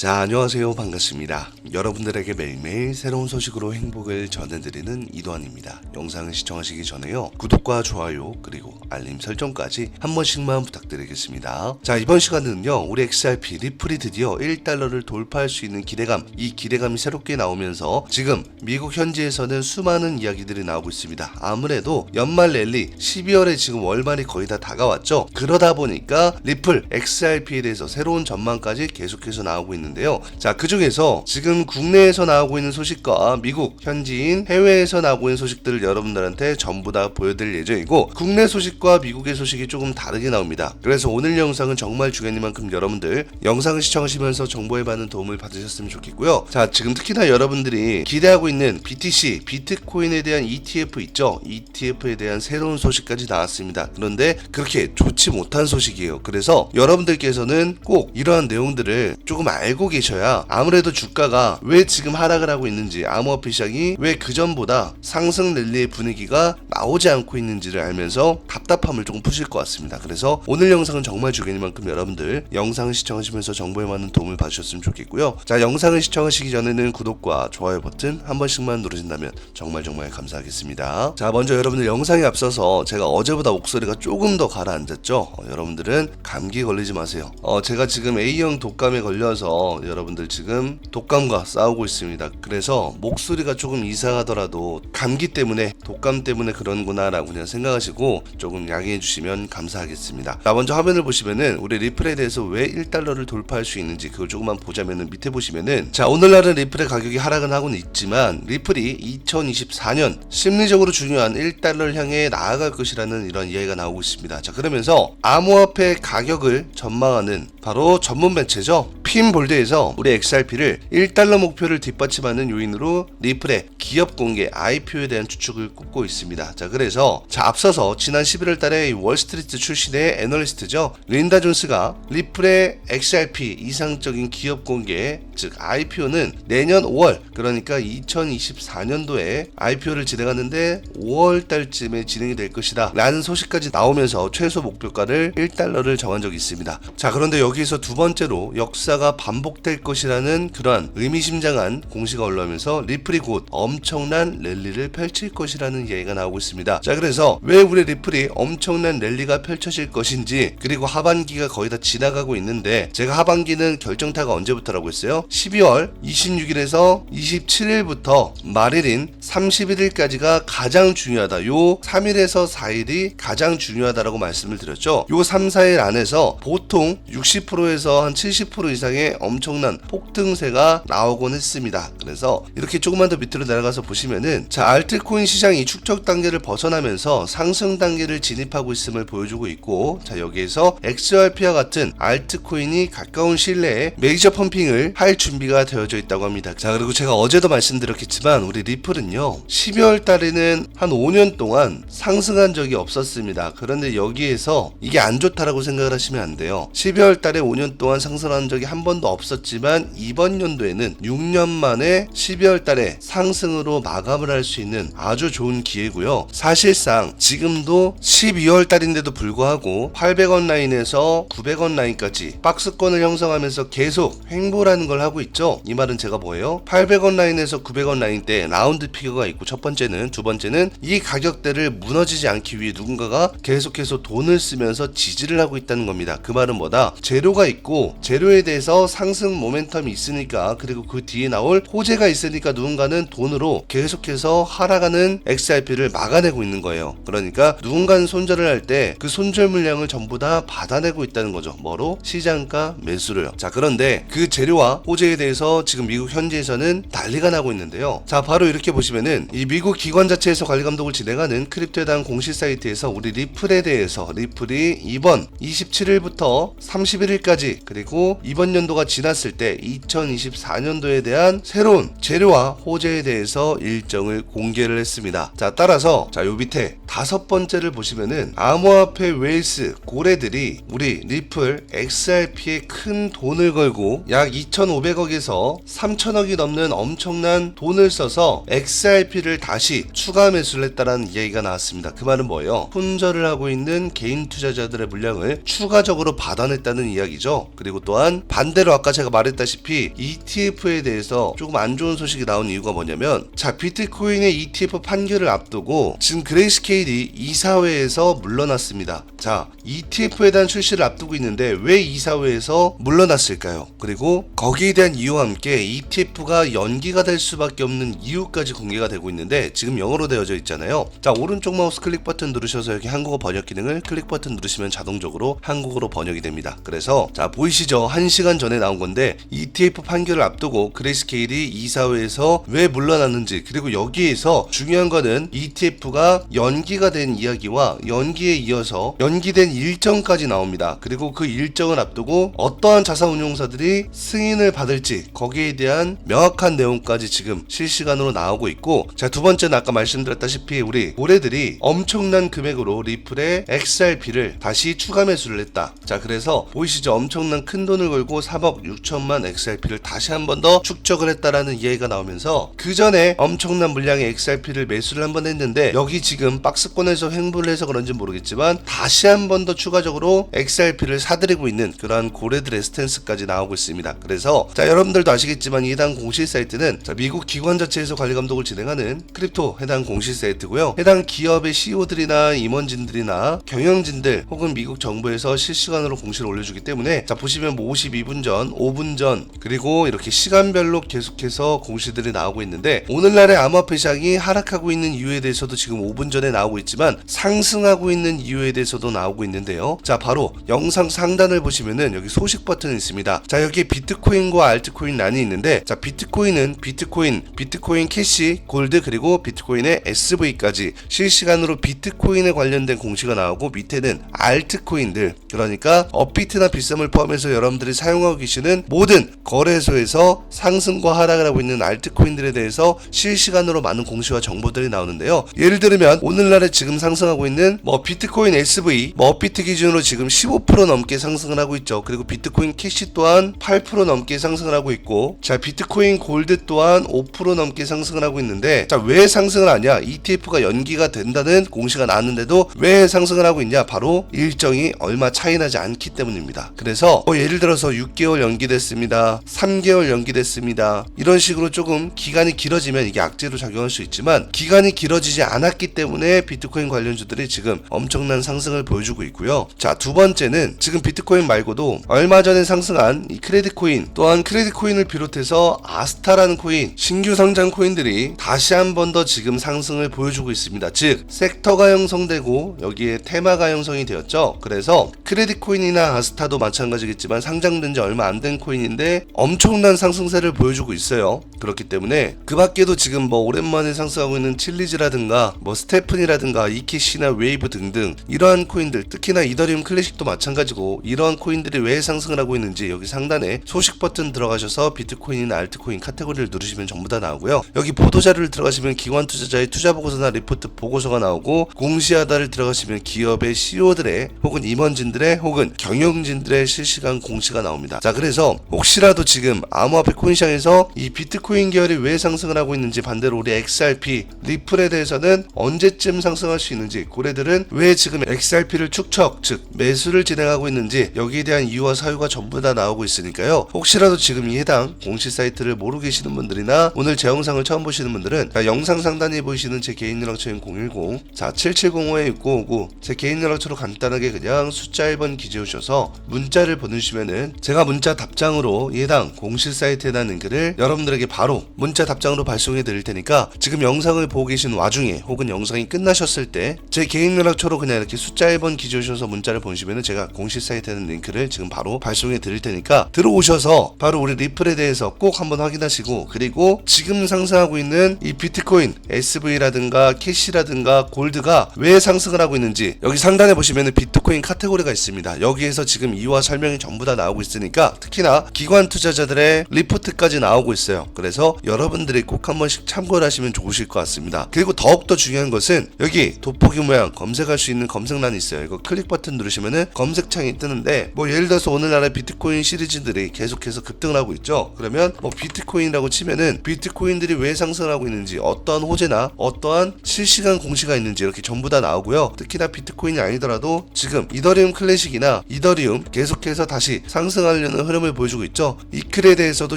자, 안녕하세요. 반갑습니다. 여러분들에게 매일매일 새로운 소식으로 행복을 전해드리는 이도환입니다. 영상을 시청하시기 전에요. 구독과 좋아요, 그리고 알림 설정까지 한 번씩만 부탁드리겠습니다. 자, 이번 시간은요, 우리 XRP 리플이 드디어 1달러를 돌파할 수 있는 기대감, 이 기대감이 새롭게 나오면서 지금 미국 현지에서는 수많은 이야기들이 나오고 있습니다. 아무래도 연말 랠리 12월에 지금 월말이 거의 다 다가왔죠. 그러다 보니까 리플 XRP에 대해서 새로운 전망까지 계속해서 나오고 있는 데요. 자, 그 중에서 지금 국내에서 나오고 있는 소식과 미국 현지인 해외에서 나오고 있는 소식들을 여러분들한테 전부 다 보여드릴 예정이고 국내 소식과 미국의 소식이 조금 다르게 나옵니다. 그래서 오늘 영상은 정말 중요하니만큼 여러분들 영상을 시청하시면서 정보에 많은 도움을 받으셨으면 좋겠고요. 자, 지금 특히나 여러분들이 기대하고 있는 BTC, 비트코인에 대한 ETF 있죠? ETF에 대한 새로운 소식까지 나왔습니다. 그런데 그렇게 좋지 못한 소식이에요. 그래서 여러분들께서는 꼭 이러한 내용들을 조금 알고 계셔야 아무래도 주가가 왜 지금 하락을 하고 있는지 암호화폐 시장이 왜 그전보다 상승 랠리의 분위기가 나오지 않고 있는지를 알면서 답답함을 조금 푸실 것 같습니다. 그래서 오늘 영상은 정말 중요한만큼 여러분들 영상을 시청하시면서 정보에 많은 도움을 받으셨으면 좋겠고요. 자 영상을 시청하시기 전에는 구독과 좋아요 버튼 한 번씩만 누르신다면 정말 정말 감사하겠습니다. 자 먼저 여러분들 영상에 앞서서 제가 어제보다 목소리가 조금 더 가라앉았죠. 어, 여러분들은 감기 걸리지 마세요. 어, 제가 지금 A형 독감에 걸려서 여러분들 지금 독감과 싸우고 있습니다. 그래서 목소리가 조금 이상하더라도 감기 때문에 독감 때문에 그런구나라고 그냥 생각하시고 조금 양해해 주시면 감사하겠습니다. 자 먼저 화면을 보시면은 우리 리플에 대해서 왜 1달러를 돌파할 수 있는지 그걸 조금만 보자면은 밑에 보시면은 자 오늘날은 리플의 가격이 하락은 하고는 있지만 리플이 2024년 심리적으로 중요한 1달러를 향해 나아갈 것이라는 이런 이야기가 나오고 있습니다. 자 그러면서 암호화폐 가격을 전망하는 바로 전문 매체죠. 핀볼드 에서 우리 XRP를 1달러 목표를 뒷받침하는 요인으로 리플의 기업 공개 IPO에 대한 추측을 꼽고 있습니다. 자, 그래서 자 앞서서 지난 11월 달에 이 월스트리트 출신의 애널리스트죠. 린다 존스가 리플의 XRP 이상적인 기업 공개 즉 IPO는 내년 5월 그러니까 2024년도에 IPO를 진행하는데 5월 달쯤에 진행이 될 것이다 라는 소식까지 나오면서 최소 목표가를 1달러를 정한 적이 있습니다. 자, 그런데 여기서 두 번째로 역사가 반복 될 것이라는 그러한 의미심장한 공시가 올라오면서 리플이 곧 엄청난 랠리를 펼칠 것이라는 이야기가 나오고 있습니다. 자, 그래서 왜 우리 리플이 엄청난 랠리가 펼쳐질 것인지 그리고 하반기가 거의 다 지나가고 있는데 제가 하반기는 결정타가 언제부터라고 했어요? 12월 26일에서 27일부터 말일인 31일까지가 가장 중요하다. 요 3일에서 4일이 가장 중요하다라고 말씀을 드렸죠. 요 3, 4일 안에서 보통 60%에서 한 70% 이상의 엄청난 폭등세가 나오곤 했습니다. 그래서 이렇게 조금만 더 밑으로 내려가서 보시면은 자 알트코인 시장이 축적 단계를 벗어나면서 상승 단계를 진입하고 있음을 보여주고 있고 자 여기에서 XRP와 같은 알트코인이 가까운 시일 내에 메이저 펌핑을 할 준비가 되어져 있다고 합니다. 자 그리고 제가 어제도 말씀드렸겠지만 우리 리플은요 12월 달에는 한 5년 동안 상승한 적이 없었습니다. 그런데 여기에서 이게 안 좋다라고 생각을 하시면 안 돼요. 12월 달에 5년 동안 상승한 적이 한 번도 없 었지만 이번 연도에는 6년 만에 12월 달에 상승으로 마감을 할 수 있는 아주 좋은 기회고요. 사실상 지금도 12월 달인데도 불구하고 800원 라인에서 900원 라인까지 박스권을 형성하면서 계속 횡보라는 걸 하고 있죠. 이 말은 제가 뭐예요? 800원 라인에서 900원 라인 때 라운드 피겨가 있고 첫 번째는 두 번째는 이 가격대를 무너지지 않기 위해 누군가가 계속해서 돈을 쓰면서 지지를 하고 있다는 겁니다. 그 말은 뭐다? 재료가 있고 재료에 대해서 상승 모멘텀이 있으니까 그리고 그 뒤에 나올 호재가 있으니까 누군가는 돈으로 계속해서 하락하는 XRP를 막아내고 있는 거예요. 그러니까 누군가는 손절을 할 때 그 손절 물량을 전부 다 받아내고 있다는 거죠. 뭐로? 시장가 매수로요. 자, 그런데 그 재료와 호재에 대해서 지금 미국 현지에서는 난리가 나고 있는데요. 자, 바로 이렇게 보시면은 이 미국 기관 자체에서 관리 감독을 진행하는 크립토에 대한 공식 사이트에서 우리 리플에 대해서 리플이 이번 27일부터 31일까지 그리고 이번 연도가 지 났을 때 2024년도에 대한 새로운 재료와 호재에 대해서 일정을 공개를 했습니다. 자, 따라서 자, 요 밑에 다섯 번째를 보시면은 암호화폐 웨일스 고래들이 우리 리플 XRP에 큰 돈을 걸고 약 2,500억에서 3,000억이 넘는 엄청난 돈을 써서 XRP를 다시 추가 매수를 했다라는 이야기가 나왔습니다. 그 말은 뭐예요? 손절을 하고 있는 개인 투자자들의 물량을 추가적으로 받아냈다는 이야기죠. 그리고 또한 반대로 아까 아까 제가 말했다시피 ETF에 대해서 조금 안 좋은 소식이 나온 이유가 뭐냐면 자 비트코인의 ETF 판결을 앞두고 지금 그레이스케일이 이사회에서 물러났습니다. 자 ETF에 대한 출시를 앞두고 있는데 왜 이사회에서 물러났을까요? 그리고 거기에 대한 이유와 함께 ETF가 연기가 될 수밖에 없는 이유까지 공개가 되고 있는데 지금 영어로 되어져 있잖아요. 자 오른쪽 마우스 클릭 버튼 누르셔서 여기 한국어 번역 기능을 클릭 버튼 누르시면 자동적으로 한국어로 번역이 됩니다. 그래서 자 보이시죠? 1시간 전에 나온 건데 ETF 판결을 앞두고 그레이스케일이 이사회에서 왜 물러났는지 그리고 여기에서 중요한 거는 ETF가 연기가 된 이야기와 연기에 이어서 연기된 일정까지 나옵니다. 그리고 그 일정을 앞두고 어떠한 자산운용사들이 승인을 받을지 거기에 대한 명확한 내용까지 지금 실시간으로 나오고 있고 자두 번째는 아까 말씀드렸다시피 우리 고래들이 엄청난 금액으로 리플의 XRP를 다시 추가 매수를 했다. 자 그래서 보이시죠? 엄청난 큰 돈을 걸고 3억 6천만 XRP를 다시 한 번 더 축적을 했다라는 이야기가 나오면서 그 전에 엄청난 물량의 XRP를 매수를 한 번 했는데 여기 지금 박스권에서 횡보를 해서 그런지 모르겠지만 다시 한 번 더 추가적으로 XRP를 사들이고 있는 그러한 고래들의 스탠스까지 나오고 있습니다. 그래서 자 여러분들도 아시겠지만 이 해당 공시 사이트는 자, 미국 기관 자체에서 관리 감독을 진행하는 크립토 해당 공시 사이트고요. 해당 기업의 CEO들이나 임원진들이나 경영진들 혹은 미국 정부에서 실시간으로 공시를 올려주기 때문에 자 보시면 뭐 52분 전, 5분 전 그리고 이렇게 시간별로 계속해서 공시들이 나오고 있는데 오늘날의 암호화폐 시장이 하락하고 있는 이유에 대해서도 지금 5분 전에 나오고 있지만 상승하고 있는 이유에 대해서도 나오고 있는데요. 자 바로 영상 상단을 보시면은 여기 소식 버튼이 있습니다. 자 여기 비트코인과 알트코인 란이 있는데 자 비트코인은 비트코인, 비트코인 캐시, 골드 그리고 비트코인의 SV까지 실시간으로 비트코인에 관련된 공시가 나오고 밑에는 알트코인들 그러니까 업비트나 비썸을 포함해서 여러분들이 사용하고 계 시는 모든 거래소에서 상승과 하락을 하고 있는 알트코인들에 대해서 실시간으로 많은 공시와 정보들이 나오는데요. 예를 들면 오늘날에 지금 상승하고 있는 뭐 비트코인 SV 뭐 업비트 기준으로 지금 15% 넘게 상승을 하고 있죠. 그리고 비트코인 캐시 또한 8% 넘게 상승을 하고 있고 자 비트코인 골드 또한 5% 넘게 상승을 하고 있는데 자 왜 상승을 하냐 ETF가 연기가 된다는 공시가 나왔는데도 왜 상승을 하고 있냐 바로 일정이 얼마 차이 나지 않기 때문입니다. 그래서 뭐 예를 들어서 6개월 연 기됐습니다. 3개월 연기됐습니다. 이런 식으로 조금 기간이 길어지면 이게 악재로 작용할 수 있지만 기간이 길어지지 않았기 때문에 비트코인 관련주들이 지금 엄청난 상승을 보여주고 있고요. 자, 두 번째는 지금 비트코인 말고도 얼마 전에 상승한 이 크레딧 코인 또한 크레딧 코인을 비롯해서 아스타라는 코인 신규 상장 코인들이 다시 한 번 더 지금 상승을 보여주고 있습니다. 즉 섹터가 형성되고 여기에 테마가 형성이 되었죠. 그래서 크레딧 코인이나 아스타도 마찬가지겠지만 상장된 지 얼마 안 된 코인인데 엄청난 상승세를 보여주고 있어요. 그렇기 때문에 그 밖에도 지금 뭐 오랜만에 상승하고 있는 칠리즈라든가 뭐 스테픈이라든가 이키시나 웨이브 등등 이러한 코인들 특히나 이더리움 클래식도 마찬가지고 이러한 코인들이 왜 상승을 하고 있는지 여기 상단에 소식 버튼 들어가셔서 비트코인이나 알트코인 카테고리를 누르시면 전부 다 나오고요. 여기 보도 자료를 들어가시면 기관 투자자의 투자 보고서나 리포트 보고서가 나오고 공시하다를 들어가시면 기업의 CEO들의 혹은 임원진들의 혹은 경영진들의 실시간 공시가 나옵니다. 자 그래서 혹시라도 지금 암호화폐 코인 시장에서 이 비트코인 계열이 왜 상승을 하고 있는지 반대로 우리 XRP, 리플에 대해서는 언제쯤 상승할 수 있는지 고래들은 왜 지금 XRP를 축척 즉 매수를 진행하고 있는지 여기에 대한 이유와 사유가 전부 다 나오고 있으니까요. 혹시라도 지금 이 해당 공시 사이트를 모르고 계시는 분들이나 오늘 제 영상을 처음 보시는 분들은 자, 영상 상단에 보이시는 제 개인 연락처인 010자7705-6959제 개인 연락처로 간단하게 그냥 숫자 1번 기재해 주셔서 문자를 보내주시면은 제가 문자 답장으로 이 해당 공시 사이트에 대한 링크를 여러분들에게 바로 문자 답장으로 발송해 드릴 테니까 지금 영상을 보고 계신 와중에 혹은 영상이 끝나셨을 때 제 개인 연락처로 그냥 이렇게 숫자 1번 기재해 주셔서 문자를 보내시면은 제가 공시 사이트에 대한 링크를 지금 바로 발송해 드릴 테니까 들어오셔서 바로 우리 리플에 대해서 꼭 한번 확인하시고 그리고 지금 상승하고 있는 이 비트코인 SV라든가 캐시라든가 골드가 왜 상승을 하고 있는지 여기 상단에 보시면은 비트코인 카테고리가 있습니다. 여기에서 지금 이와 설명이 전부 다 나오고 있으니까 특히나 기관 투자자들의 리포트까지 나오고 있어요. 그래서 여러분들이 꼭 한 번씩 참고를 하시면 좋으실 것 같습니다. 그리고 더욱더 중요한 것은 여기 돋보기 모양 검색할 수 있는 검색란이 있어요. 이거 클릭 버튼 누르시면은 검색창이 뜨는데 뭐 예를 들어서 오늘날의 비트코인 시리즈들이 계속해서 급등을 하고 있죠. 그러면 뭐 비트코인이라고 치면은 비트코인들이 왜 상승을 하고 있는지 어떠한 호재나 어떠한 실시간 공시가 있는지 이렇게 전부 다 나오고요. 특히나 비트코인이 아니더라도 지금 이더리움 클래식이나 이더리움 계속해서 다시 상승하려는 흐름 흐름을 보여주고 있죠. 이클에 대해서도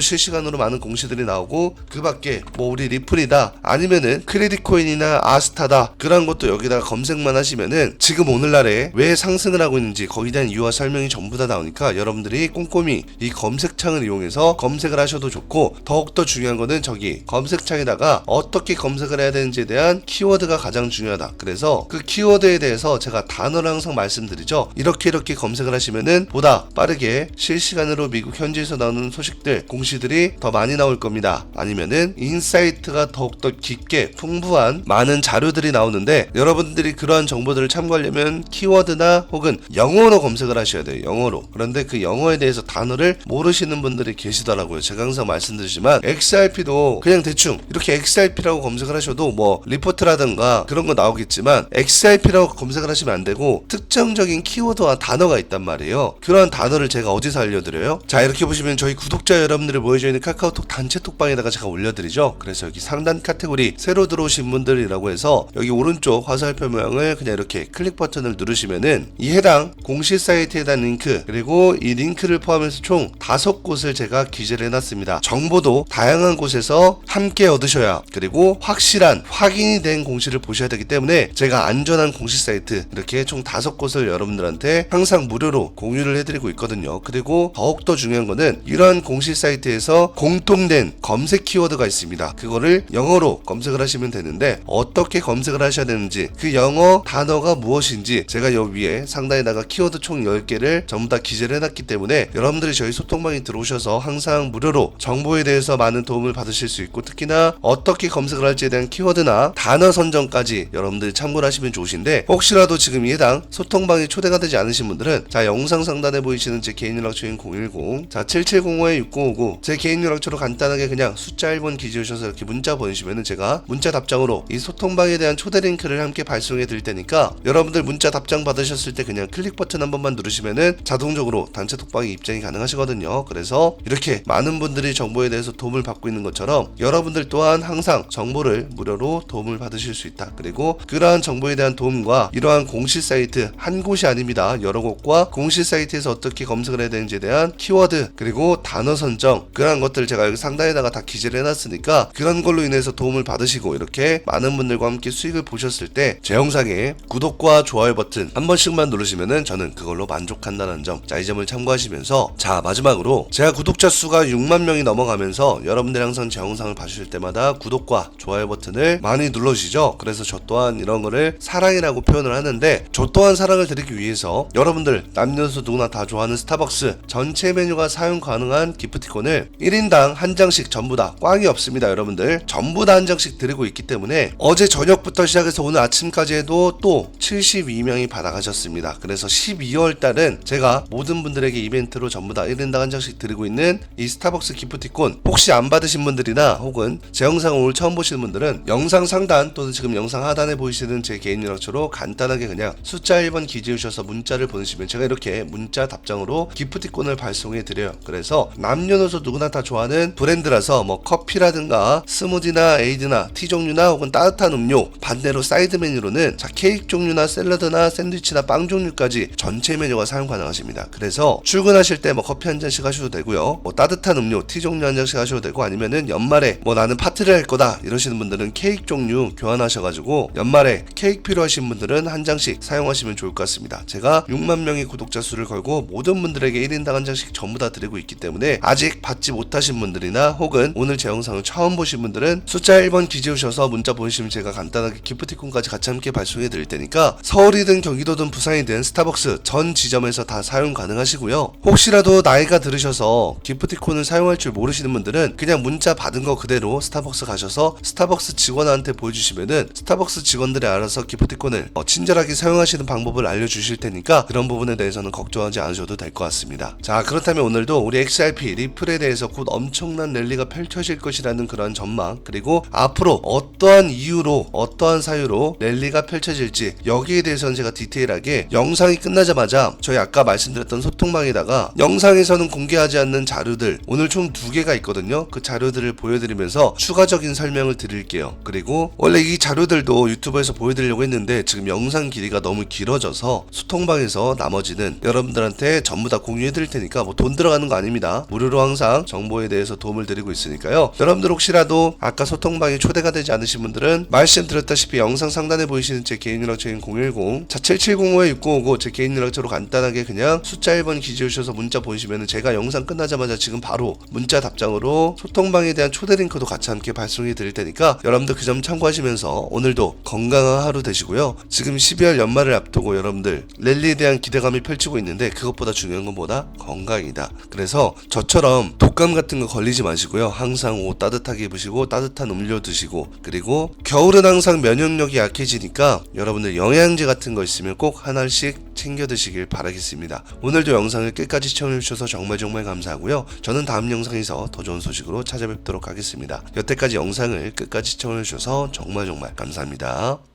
실시간으로 많은 공시들이 나오고 그 밖에 뭐 우리 리플이다 아니면은 크레딧 코인이나 아스타다 그런 것도 여기다가 검색만 하시면은 지금 오늘날에 왜 상승을 하고 있는지 거기에 대한 이유와 설명이 전부 다 나오니까 여러분들이 꼼꼼히 이 검색창을 이용해서 검색을 하셔도 좋고 더욱더 중요한 거는 저기 검색창에다가 어떻게 검색을 해야 되는지에 대한 키워드가 가장 중요하다. 그래서 그 키워드에 대해서 제가 단어를 항상 말씀드리죠. 이렇게 이렇게 검색을 하시면은 보다 빠르게 실시간으로 미국 현지에서 나오는 소식들, 공시들이 더 많이 나올 겁니다. 아니면은 인사이트가 더욱더 깊게 풍부한 많은 자료들이 나오는데 여러분들이 그러한 정보들을 참고하려면 키워드나 혹은 영어로 검색을 하셔야 돼요. 영어로. 그런데 그 영어에 대해서 단어를 모르시는 분들이 계시더라고요. 제가 항상 말씀드리지만 XRP도 그냥 대충 이렇게 XRP라고 검색을 하셔도 뭐 리포트라든가 그런 거 나오겠지만 XRP라고 검색을 하시면 안 되고 특정적인 키워드와 단어가 있단 말이에요. 그러한 단어를 제가 어디서 알려드려요? 자 이렇게 보시면 저희 구독자 여러분들이 모여져 있는 카카오톡 단체 톡방에다가 제가 올려드리죠. 그래서 여기 상단 카테고리 새로 들어오신 분들이라고 해서 여기 오른쪽 화살표 모양을 그냥 이렇게 클릭 버튼을 누르시면은 이 해당 공식 사이트에 대한 링크 그리고 이 링크를 포함해서 총 다섯 곳을 제가 기재를 해놨습니다. 정보도 다양한 곳에서 함께 얻으셔야 그리고 확실한 확인이 된 공시를 보셔야 되기 때문에 제가 안전한 공식 사이트 이렇게 총 다섯 곳을 여러분들한테 항상 무료로 공유를 해드리고 있거든요. 그리고 더욱 더 중요한 거는 이러한 공식 사이트에서 공통된 검색 키워드가 있습니다. 그거를 영어로 검색을 하시면 되는데 어떻게 검색을 하셔야 되는지 그 영어 단어가 무엇인지 제가 여기 위에 상단에다가 키워드 총 10개를 전부 다 기재를 해놨기 때문에 여러분들이 저희 소통방에 들어오셔서 항상 무료로 정보에 대해서 많은 도움을 받으실 수 있고 특히나 어떻게 검색을 할지에 대한 키워드나 단어 선정까지 여러분들이 참고를 하시면 좋으신데 혹시라도 지금 이 해당 소통방에 초대가 되지 않으신 분들은 자 영상 상단에 보이시는 제 개인 연락처인 010자 7705-6059 제 개인 연락처로 간단하게 그냥 숫자 1번 기재하셔서 이렇게 문자 보내시면은 제가 문자 답장으로 이 소통방에 대한 초대 링크를 함께 발송해 드릴 테니까 여러분들 문자 답장 받으셨을 때 그냥 클릭 버튼 한 번만 누르시면은 자동적으로 단체 톡방에 입장이 가능하시거든요. 그래서 이렇게 많은 분들이 정보에 대해서 도움을 받고 있는 것처럼 여러분들 또한 항상 정보를 무료로 도움을 받으실 수 있다. 그리고 그러한 정보에 대한 도움과 이러한 공식 사이트 한 곳이 아닙니다. 여러 곳과 공식 사이트에서 어떻게 검색을 해야 되는지에 대한 키워드 그리고 단어 선정 그러한 것들을 제가 여기 상단에다가 다 기재를 해놨으니까 그런 걸로 인해서 도움을 받으시고 이렇게 많은 분들과 함께 수익을 보셨을 때 제 영상에 구독과 좋아요 버튼 한 번씩만 누르시면은 저는 그걸로 만족한다는 점. 자, 이 점을 참고하시면서 자, 마지막으로 제가 구독자 수가 6만 명이 넘어가면서 여러분들이 항상 제 영상을 봐주실 때마다 구독과 좋아요 버튼을 많이 눌러주시죠. 그래서 저 또한 이런 거를 사랑이라고 표현을 하는데 저 또한 사랑을 드리기 위해서 여러분들 남녀노소 누구나 다 좋아하는 스타벅스 전체 메뉴가 사용 가능한 기프티콘을 1인당 한 장씩 전부 다 꽝이 없습니다 여러분들. 전부 다 한 장씩 드리고 있기 때문에 어제 저녁부터 시작해서 오늘 아침까지 해도 또 72명이 받아가셨습니다. 그래서 12월 달은 제가 모든 분들에게 이벤트로 전부 다 1인당 한 장씩 드리고 있는 이 스타벅스 기프티콘 혹시 안 받으신 분들이나 혹은 제 영상을 오늘 처음 보시는 분들은 영상 상단 또는 지금 영상 하단에 보이시는 제 개인 연락처로 간단하게 그냥 숫자 1번 기재해 주셔서 문자를 보내시면 제가 이렇게 문자 답장으로 기프티콘을 발송 해 드려요. 그래서 남녀노소 누구나 다 좋아하는 브랜드라서 뭐 커피라든가 스무디나 에이드나 티 종류나 혹은 따뜻한 음료 반대로 사이드 메뉴로는 자 케이크 종류나 샐러드나 샌드위치나 빵 종류까지 전체 메뉴가 사용 가능하십니다. 그래서 출근하실 때 뭐 커피 한 잔씩 하셔도 되고요. 뭐 따뜻한 음료 티 종류 한 잔씩 하셔도 되고 아니면은 연말에 뭐 나는 파티를 할 거다 이러시는 분들은 케이크 종류 교환하셔가지고 연말에 케이크 필요하신 분들은 한 장씩 사용하시면 좋을 것 같습니다. 제가 6만 명의 구독자 수를 걸고 모든 분들에게 1인당 한 장씩 전부 다 드리고 있기 때문에 아직 받지 못하신 분들이나 혹은 오늘 제 영상을 처음 보신 분들은 숫자 1번 기재우셔서 문자 보내시면 제가 간단하게 기프티콘까지 같이 함께 발송해 드릴 테니까 서울이든 경기도든 부산이든 스타벅스 전 지점에서 다 사용 가능하시고요. 혹시라도 나이가 들으셔서 기프티콘을 사용할 줄 모르시는 분들은 그냥 문자 받은 거 그대로 스타벅스 가셔서 스타벅스 직원한테 보여주시면은 스타벅스 직원들이 알아서 기프티콘을 어, 친절하게 사용하시는 방법을 알려주실 테니까 그런 부분에 대해서는 걱정하지 않으셔도 될 것 같습니다. 자 그렇 다면 오늘도 우리 XRP 리플에 대해서 곧 엄청난 랠리가 펼쳐질 것이라는 그런 전망 그리고 앞으로 어떠한 이유로 어떠한 사유로 랠리가 펼쳐질지 여기에 대해서는 제가 디테일하게 영상이 끝나자마자 저희 아까 말씀드렸던 소통방에다가 영상에서는 공개하지 않는 자료들 오늘 총 두 개가 있거든요. 그 자료들을 보여드리면서 추가적인 설명을 드릴게요. 그리고 원래 이 자료들도 유튜브에서 보여드리려고 했는데 지금 영상 길이가 너무 길어져서 소통방에서 나머지는 여러분들한테 전부 다 공유해 드릴 테니까 뭐뭐 돈 들어가는 거 아닙니다. 무료로 항상 정보에 대해서 도움을 드리고 있으니까요. 여러분들 혹시라도 아까 소통방에 초대가 되지 않으신 분들은 말씀드렸다시피 영상 상단에 보이시는 제 개인 연락처인 010 4770호에 6959제 개인 연락처로 간단하게 그냥 숫자 1번 기재해 주셔서 문자 보내시면 제가 영상 끝나자마자 지금 바로 문자 답장으로 소통방에 대한 초대 링크도 같이 함께 발송해 드릴 테니까 여러분들 그 점 참고하시면서 오늘도 건강한 하루 되시고요. 지금 12월 연말을 앞두고 여러분들 랠리에 대한 기대감이 펼치고 있는데 그것보다 중요한 건 뭐다? 건강 이다. 그래서 저처럼 독감 같은 거 걸리지 마시고요. 항상 옷 따뜻하게 입으시고 따뜻한 음료 드시고 그리고 겨울은 항상 면역력이 약해지니까 여러분들 영양제 같은 거 있으면 꼭 하나씩 챙겨 드시길 바라겠습니다. 오늘도 영상을 끝까지 시청해 주셔서 정말 정말 감사하고요. 저는 다음 영상에서 더 좋은 소식으로 찾아뵙도록 하겠습니다. 여태까지 영상을 끝까지 시청해 주셔서 정말 정말 감사합니다.